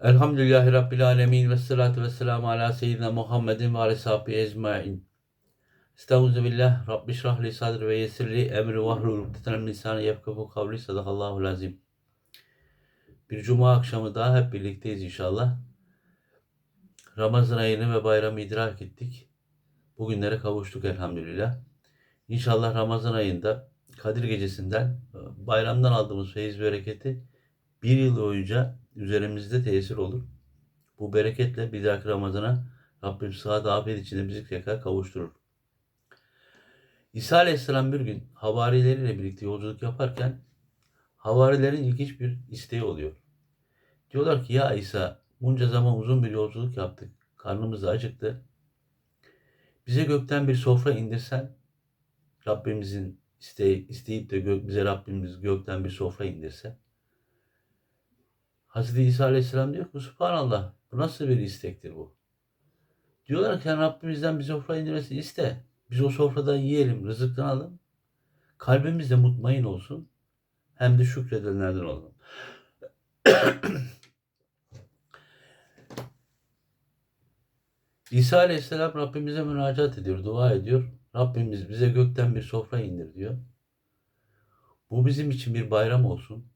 Elhamdülillahi Rabbil Alemin ve salatu ve selamu ala seyyidina Muhammedin ve ala sahbihi ecmain. Estağfurullah billah. Rabbi şrah li sadri ve yessir li emri ve ahlul ukdeten min lisani yefkahu kavli sadakallahu lazim. Bir cuma akşamı daha hep birlikteyiz inşallah. Ramazan ayını ve bayramı idrak ettik. Bugünlere kavuştuk elhamdülillah. İnşallah Ramazan ayında Kadir Gecesi'nden bayramdan aldığımız feyiz bereketi bir yıl boyunca üzerimizde tesir olur. Bu bereketle bir dahaki Ramazan'a Rabbim sıhhat afiyet içinde bizi tekrar kavuşturur. İsa Aleyhisselam bir gün havarileriyle birlikte yolculuk yaparken havarilerin ilginç bir isteği oluyor. Diyorlar ki ya İsa bunca zaman uzun bir yolculuk yaptık. Karnımız da acıktı. Bize gökten bir sofra indirsen Rabbimizin isteği, isteyip de gök, bize Rabbimiz gökten bir sofra indirse Hazreti İsa Aleyhisselam diyor ki Subhanallah bu nasıl bir istektir bu? Diyorlar ki Rabbimizden bir sofra indirmesi iste. Biz o sofradan yiyelim, rızıklanalım. Kalbimiz de mutmain olsun. Hem de şükredenlerden olalım. İsa Aleyhisselam Rabbimize müracaat ediyor, dua ediyor. Rabbimiz bize gökten bir sofra indir diyor. Bu bizim için bir bayram olsun.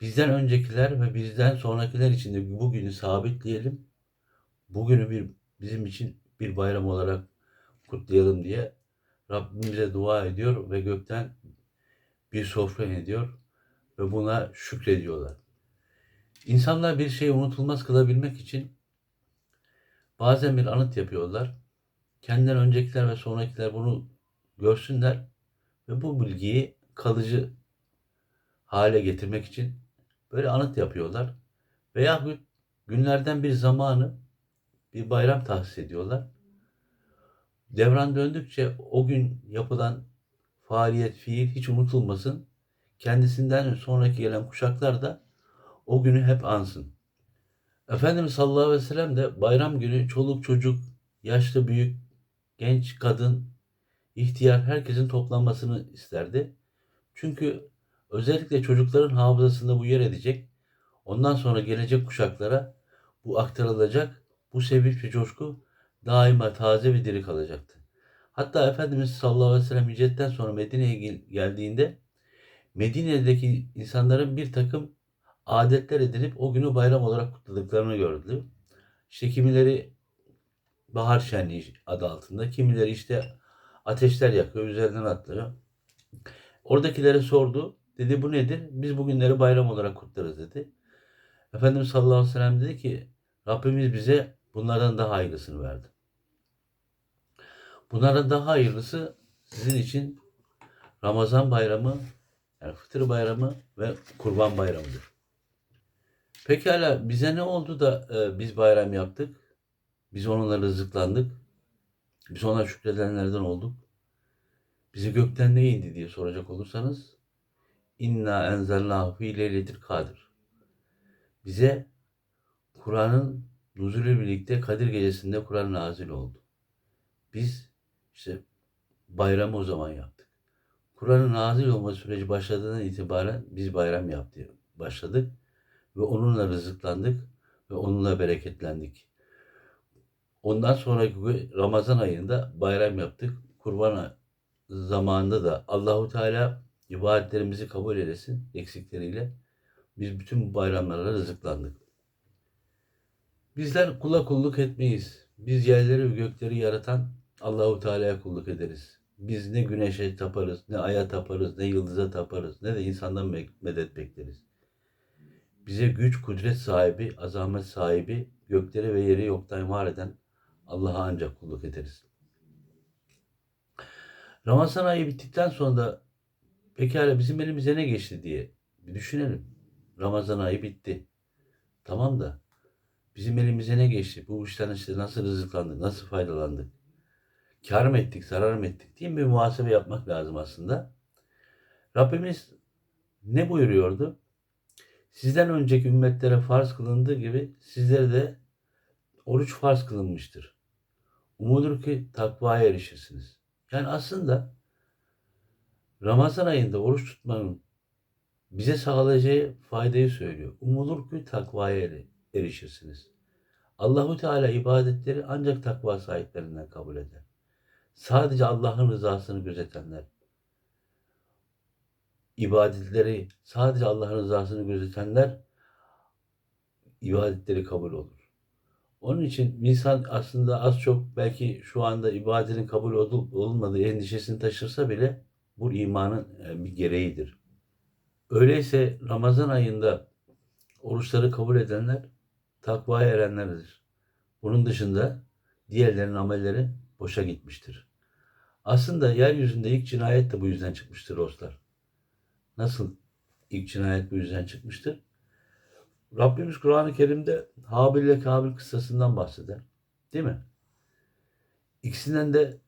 Bizden öncekiler ve bizden sonrakiler için de bugünü sabitleyelim. Bugünü bir bizim için bir bayram olarak kutlayalım diye Rabbimize dua ediyor ve gökten bir sofra ediyor ve buna şükrediyorlar. İnsanlar bir şeyi unutulmaz kılabilmek için bazen bir anıt yapıyorlar. Kendinden öncekiler ve sonrakiler bunu görsünler ve bu bilgiyi kalıcı hale getirmek için böyle anıt yapıyorlar. Veya günlerden bir zamanı bir bayram tahsis ediyorlar. Devran döndükçe o gün yapılan faaliyet, fiil hiç unutulmasın. Kendisinden sonraki gelen kuşaklar da o günü hep ansın. Efendimiz sallallahu aleyhi ve sellem de bayram günü çoluk çocuk, yaşlı büyük, genç kadın, ihtiyar herkesin toplanmasını isterdi. Çünkü özellikle çocukların hafızasında bu yer edecek. Ondan sonra gelecek kuşaklara bu aktarılacak. Bu sevinç ve coşku daima taze ve diri kalacaktı. Hatta Efendimiz sallallahu aleyhi ve sellem hicretten sonra Medine'ye geldiğinde Medine'deki insanların bir takım adetler edinip o günü bayram olarak kutladıklarını gördü. İşte kimileri bahar şenliği adı altında, kimileri işte ateşler yakıyor, üzerinden atlıyor. Oradakilere sordu. Dedi bu nedir? Biz bugünleri bayram olarak kutlarız dedi. Efendimiz sallallahu aleyhi ve sellem dedi ki Rabbimiz bize bunlardan daha hayırlısını verdi. Bunlardan daha hayırlısı sizin için Ramazan bayramı, yani fıtır bayramı ve kurban bayramıdır. Pekala bize ne oldu da e, biz bayram yaptık? Biz onunla rızıklandık. Biz ona şükredenlerden olduk. Bize gökten ne indi diye soracak olursanız İnna enzelnahu fi leyletil kadir. Bize Kur'an'ın nuzulü birlikte Kadir gecesinde Kur'an nazil oldu. Biz işte bayramı o zaman yaptık. Kur'an'ın nazil olma süreci başladığından itibaren biz bayram yaptık, başladık ve onunla rızıklandık ve onunla bereketlendik. Ondan sonraki Ramazan ayında bayram yaptık. Kurban zamanında da Allahu Teala ibadetlerimizi kabul eylesin eksikleriyle. Biz bütün bu bayramlarla rızıklandık. Bizler kula kulluk etmeyiz. Biz yerleri ve gökleri yaratan Allahu Teala'ya kulluk ederiz. Biz ne güneşe taparız, ne aya taparız, ne yıldıza taparız, ne de insandan medet bekleriz. Bize güç, kudret sahibi, azamet sahibi, gökleri ve yeri yoktan var eden Allah'a ancak kulluk ederiz. Ramazan ayı bittikten sonra da pekala bizim elimize ne geçti diye bir düşünelim. Ramazan ayı bitti. Tamam da bizim elimize ne geçti? Bu işten işte nasıl rızıklandık, nasıl faydalandık? Kar mı ettik, zarar mı ettik diye bir muhasebe yapmak lazım aslında. Rabbimiz ne buyuruyordu? Sizden önceki ümmetlere farz kılındığı gibi sizlere de oruç farz kılınmıştır. Umudur ki takvaya erişirsiniz. Yani aslında Ramazan ayında oruç tutmanın bize sağlayacağı faydayı söylüyor. Umulur ki takvaya erişirsiniz. Allahu Teala ibadetleri ancak takva sahiplerinden kabul eder. Sadece Allah'ın rızasını gözetenler, ibadetleri sadece Allah'ın rızasını gözetenler ibadetleri kabul olur. Onun için insan aslında az çok belki şu anda ibadetin kabul olup olmadığı endişesini taşırsa bile bu imanın e, bir gereğidir. Öyleyse Ramazan ayında oruçları kabul edenler takvaya erenlerdir. Bunun dışında diğerlerinin amelleri boşa gitmiştir. Aslında yeryüzünde ilk cinayet de bu yüzden çıkmıştır dostlar. Nasıl ilk cinayet bu yüzden çıkmıştır? Rabbimiz Kur'an-ı Kerim'de Habil ile Kabil kıssasından bahseder. Değil mi? İkisinden de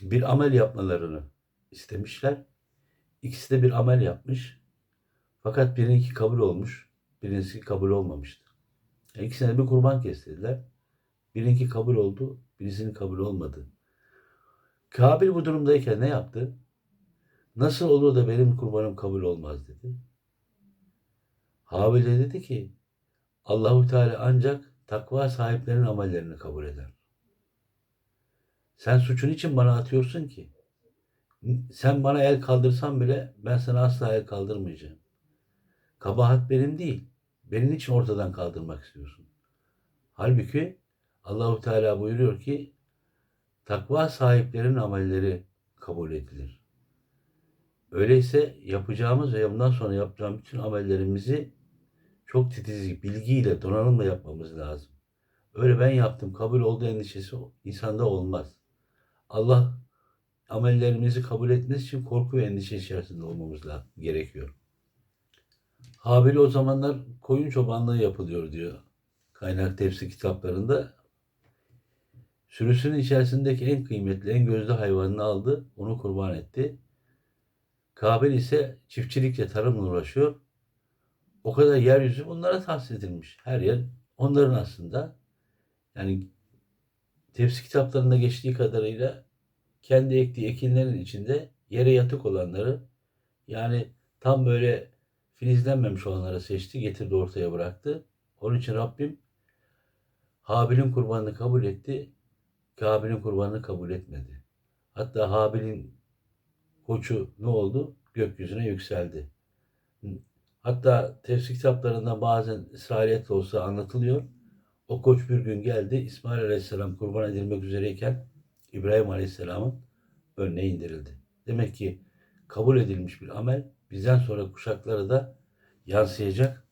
bir amel yapmalarını istemişler. İkisi de bir amel yapmış. Fakat birininki kabul olmuş, birincisi kabul olmamıştı. Yani ikisine bir kurban kestirdiler. Birininki kabul oldu, birisinin kabul olmadı. Kabil bu durumdayken ne yaptı? Nasıl olur da benim kurbanım kabul olmaz dedi. Habil de dedi ki Allahu Teala ancak takva sahiplerinin amellerini kabul eder. Sen suçun için bana atıyorsun ki sen bana el kaldırsan bile ben sana asla el kaldırmayacağım. Kabahat benim değil. Benim için ortadan kaldırmak istiyorsun. Halbuki Allahu Teala buyuruyor ki takva sahiplerinin amelleri kabul edilir. Öyleyse yapacağımız ve bundan sonra yapacağımız bütün amellerimizi çok titiz, bilgiyle, donanımla yapmamız lazım. Öyle ben yaptım, kabul oldu endişesi insanda olmaz. Allah amellerimizi kabul etmesi için korku ve endişe içerisinde olmamız gerekiyor. Habil o zamanlar koyun çobanlığı yapılıyor diyor. Kaynak tefsir kitaplarında. Sürüsünün içerisindeki en kıymetli, en gözde hayvanını aldı, onu kurban etti. Kabil ise çiftçilikle, tarımla uğraşıyor. O kadar yeryüzü bunlara tahsis edilmiş. Her yer onların aslında. Yani tefsir kitaplarında geçtiği kadarıyla kendi ektiği ekinlerin içinde yere yatık olanları yani tam böyle filizlenmemiş olanları seçti, getirdi ortaya bıraktı. Onun için Rabbim Habil'in kurbanını kabul etti, Kabil'in kurbanını kabul etmedi. Hatta Habil'in koçu ne oldu? Gökyüzüne yükseldi. Hatta tefsir kitaplarında bazen İsrailiyet olsa anlatılıyor. O koç bir gün geldi. İsmail Aleyhisselam kurban edilmek üzereyken İbrahim Aleyhisselam'ın önüne indirildi. Demek ki kabul edilmiş bir amel bizden sonra kuşaklara da yansıyacak.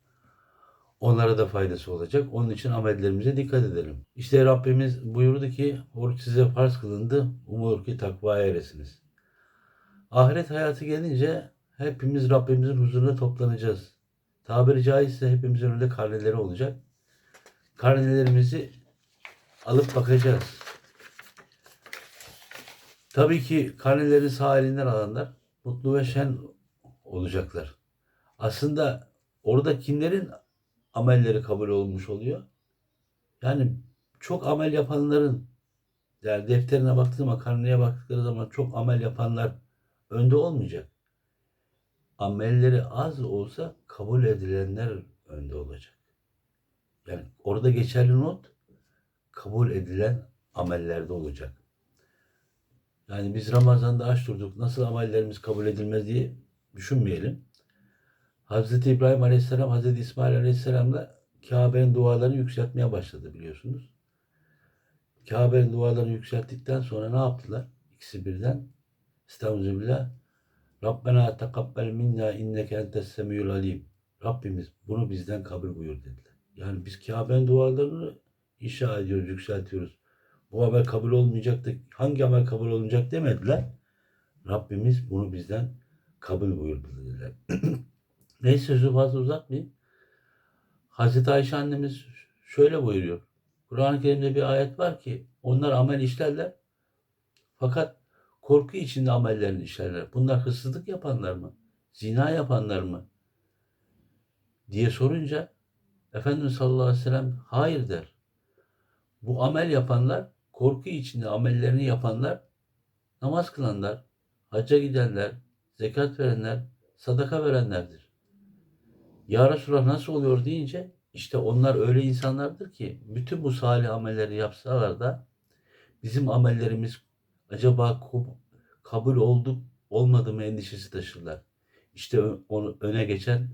Onlara da faydası olacak. Onun için amellerimize dikkat edelim. İşte Rabbimiz buyurdu ki oruç size farz kılındı. Umulur ki takvaya eresiniz. Ahiret hayatı gelince hepimiz Rabbimizin huzuruna toplanacağız. Tabiri caizse hepimizin önünde karneleri olacak. Karnelerimizi alıp bakacağız. Tabii ki karnelerin sağ elinden alanlar mutlu ve şen olacaklar. Aslında orada kimlerin amelleri kabul olmuş oluyor? Yani çok amel yapanların yani defterine baktığı zaman, karneye baktıkları zaman çok amel yapanlar önde olmayacak. Amelleri az olsa kabul edilenler önde olacak. Yani orada geçerli not kabul edilen amellerde olacak. Yani biz Ramazan'da aç durduk. Nasıl amellerimiz kabul edilmez diye düşünmeyelim. Hazreti İbrahim Aleyhisselam, Hazreti İsmail Aleyhisselam'la Kabe'nin dualarını yükseltmeye başladı biliyorsunuz. Kabe'nin dualarını yükselttikten sonra ne yaptılar? İkisi birden. Estağfirullah. Rabbena tekabbel minna inneke entes semiyul alim. Rabbimiz bunu bizden kabul buyur dediler. Yani biz Kabe'nin dualarını inşa ediyoruz, yükseltiyoruz. Bu amel kabul olmayacaktı. Hangi amel kabul olmayacak demediler. Rabbimiz bunu bizden kabul buyurdu dediler. Neyse sözü fazla uzatmayayım. Hazreti Ayşe annemiz şöyle buyuruyor. Kur'an-ı Kerim'de bir ayet var ki onlar amel işlerler. Fakat korku içinde amellerini işlerler. Bunlar hırsızlık yapanlar mı? Zina yapanlar mı? Diye sorunca Efendimiz sallallahu aleyhi ve sellem hayır der. Bu amel yapanlar, korku içinde amellerini yapanlar, namaz kılanlar, hacca gidenler, zekat verenler, sadaka verenlerdir. Ya Resulallah nasıl oluyor deyince İşte onlar öyle insanlardır ki bütün bu salih amelleri yapsalar da bizim amellerimiz acaba kabul oldu olmadı mı endişesi taşırlar. İşte onu öne geçen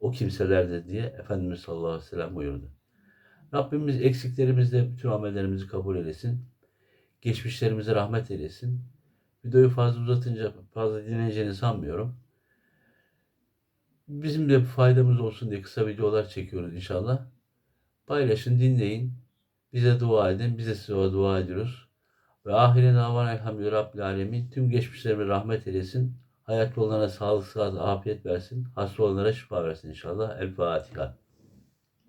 o kimselerdir diye Efendimiz sallallahu aleyhi ve sellem buyurdu. Rabbimiz eksiklerimizde bütün amellerimizi kabul eylesin. Geçmişlerimize rahmet eylesin. Videoyu fazla uzatınca fazla dinleyeceğini sanmıyorum. Bizim de faydamız olsun diye kısa videolar çekiyoruz inşallah. Paylaşın, dinleyin. Bize dua edin. Biz de size dua ediyoruz. Ve ahire davan elhamdülillah Rabbil Alemin. Tüm geçmişlerime rahmet eylesin. Hayat yollarına sağlık, sıhhat, afiyet versin. Hasta olanlara şifa versin inşallah. El Fatiha.